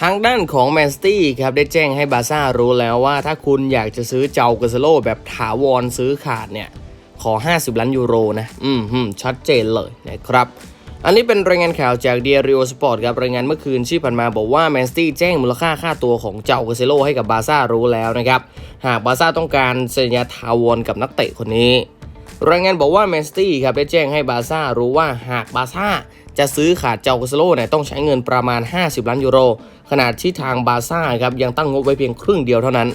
ทางด้านของแมนสตี้ครับได้แจ้งให้บาซ่ารู้แล้วว่า ถ้าคุณอยากจะซื้อเจ้ากาเซโลแบบถาวรซื้อขาดเนี่ย ขอ 50 ล้านยูโรนะ อืมฮึมชัดเจนเลยนะครับ อันนี้เป็นรายงานข่าวจากเดียริโอสปอร์ตครับรายงานเมื่อคืนที่ผ่านมาบอกว่าแมนสตี้แจ้งมูลค่าค่าตัวของเจ้ากาเซโลให้กับบาซ่ารู้แล้วนะครับ หากบาซ่าต้องการสัญญาถาวรกับนักเตะคนนี้ รายงานบอกว่าแมนสตี้ครับได้แจ้งให้บาซ่ารู้ว่าหากบาซ่าจะซื้อขาดเจ้ากาเซโลเนี่ยต้องใช้เงินประมาณ 50 ล้านยูโรขณะที่ทางบาซ่าครับยังตั้งงบไว้เพียงครึ่งเดียวเท่านั้น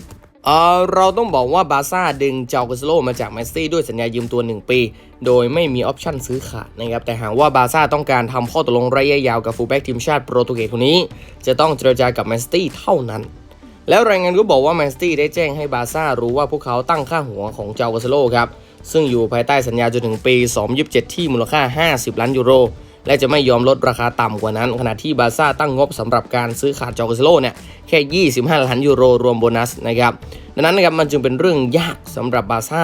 เออเราต้องบอกว่าบาซ่าดึงเจ้ากาเซโลมาจากแมนสตี้ด้วยสัญญายืมตัว 1 ปี โดยไม่มีออปชั่นซื้อขาดนะครับ แต่หากว่าบาซ่าต้องการทำข้อตกลงระยะยาวกับฟูลแบ็กทีมชาติโปรตุเกสคนนี้ จะต้องเจรจากับแมนสตี้เท่านั้น แล้วรายงานก็บอกว่าแมนสตี้ได้แจ้งให้บาซ่ารู้ว่าพวกเขาตั้งค่าหัวของเจ้ากาซโลครับ ซึ่งอยู่ภายใต้สัญญาจนถึงปี 2027 ที่มูลค่า 50 ล้านยูโร และจะไม่ยอมลดราคาต่ำกว่านั้น ขณะที่บาซ่าตั้งงบสำหรับการซื้อขาดจอร์กาซโลเนี่ยแค่ 25 ล้านยูโรรวมโบนัสนะครับดังนั้นนะครับมันจึงเป็นเรื่องยากสำหรับบาซ่า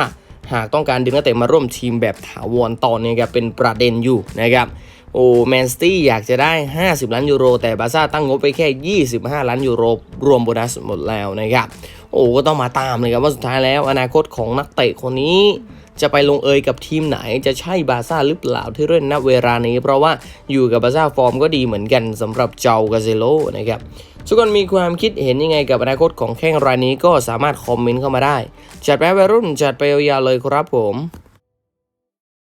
หากต้องการดึงนักเตะมาร่วมทีมแบบถาวรตอนนี้ครับเป็นประเด็นอยู่นะครับ โอ้แมนสตี้อยากจะได้ 50 ล้านยูโร แต่บาซ่าตั้งงบไปแค่ 25 ล้านยูโร รวมโบนัสหมดแล้วนะครับ โอ้ก็ต้องมาตามเลยครับว่าสุดท้ายแล้วอนาคตของนักเตะคนนี้จะไปลงเอยกับทีมไหนจะใช่บาซ่าหรือเปล่าที่เล่นณเวลานี้ เพราะว่าอยู่กับบาซ่าฟอร์มก็ดีเหมือนกันสำหรับเจ้ากาเซโลนะครับทุกคนมีความคิดเห็นยังไงกับอนาคตของแข้งรายนี้ก็สามารถคอมเมนต์เข้ามาได้ จัดไปวัยรุ่นจัดไปยาวๆเลยครับผม